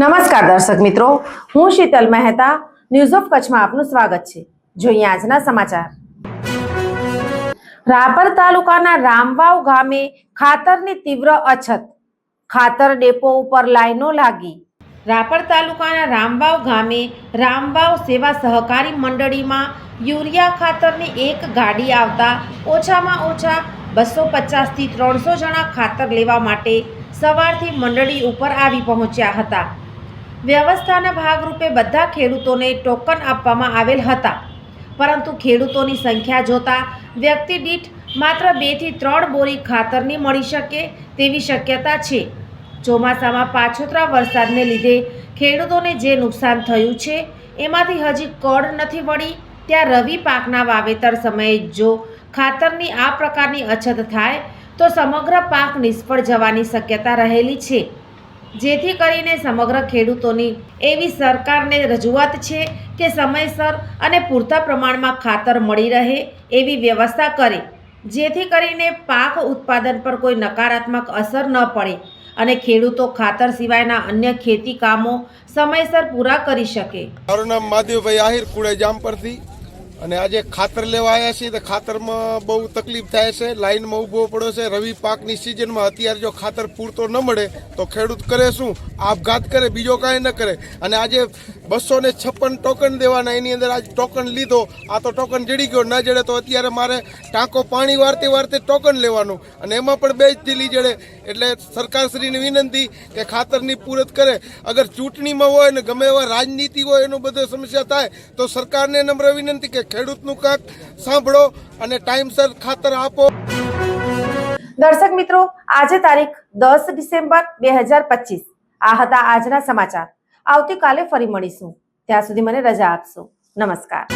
નમસ્કાર દર્શક મિત્રો, હું શીતલ મહેતા ન્યૂઝ ઓફ કચ્છમાં આપનું સ્વાગત છે. જોઈએ આજના સમાચાર. રાપર તાલુકાના રામવાવ ગામે ખાતરની તીવ્ર અછત. ખાતર ડેપો ઉપર લાઈનો લાગી. રાપર તાલુકાના રામવાવ ગામે રામવાવ સેવા સહકારી મંડળીમાં યુરિયા ખાતરની એક ગાડી આવતા ઓછામાં ઓછા બસો પચાસથી ત્રણસો જણા ખાતર લેવા માટે સવારથી મંડળી ઉપર આવી પહોંચ્યા હતા. વ્યવસ્થાના ભાગરૂપે બધા ખેડૂતોને ટોકન આપવામાં આવેલ હતા. પરંતુ ખેડૂતોની સંખ્યા જોતા વ્યક્તિ દીઠ માત્ર બેથી ત્રણ બોરી ખાતરની મળી શકે તેવી શક્યતા છે. ચોમાસામાં પાછોતરા વરસાદને લીધે ખેડૂતોને જે નુકસાન થયું છે, એમાંથી હજી કડ નથી વળી. ત્યાં રવિ પાકના વાવેતર સમયે જો ખાતરની આ પ્રકારની અછત થાય, તો સમગ્ર પાક નિષ્ફળ જવાની શક્યતા રહેલી છે. જેથી કરીને સમગ્ર ખેડૂતોની એવી સરકારને રજૂઆત છે કે સમયસર અને પૂરતા પ્રમાણમાં ખાતર મળી રહે એવી વ્યવસ્થા કરે, જેથી કરીને પાક ઉત્પાદન પર કોઈ નકારાત્મક અસર ન પડે અને ખેડૂતો ખાતર સિવાયના અન્ય ખેતી કામો સમયસર પૂરા કરી શકે. મારું નામ મહાદેવભાઈ આહિર કુળેજામ પરથી અને આજે ખાતર લેવા આવ્યા છીએ તો ખાતરમાં બહુ તકલીફ થાય છે. લાઈનમાં ઊભો પડ્યો છે. રવિ પાકની સિઝનમાં અત્યારે જો ખાતર પૂરતો ન મળે તો ખેડૂત કરે શું? આપઘાત કરે, બીજો કાંઈ ન કરે. અને આજે બસો ને છપ્પન ટોકન દેવાના, એની અંદર આજે ટોકન લીધો. આ તો ટોકન જડી ગયો, ન જડે તો અત્યારે મારે ટાંકો પાણી વારતે વારતે ટોકન લેવાનું. અને એમાં પણ બે જ દિલી જડે. એટલે સરકારશ્રીને વિનંતી કે ખાતરની પૂરત કરે. અગર ચૂંટણીમાં હોય ને ગમે એવા રાજનીતિ હોય એનો બધો સમસ્યા થાય, તો સરકારને નમ્ર વિનંતી કે ખેડૂતનું કાંક સાંભળો અને ટાઈમસર ખાતર આપો. દર્શક મિત્રો, આજે તારીખ દસ ડિસેમ્બર બે હજાર પચીસ. આ હતા આજના સમાચાર. આવતીકાલે ફરી મળીશું. ત્યાં સુધી મને રજા આપશો. નમસ્કાર.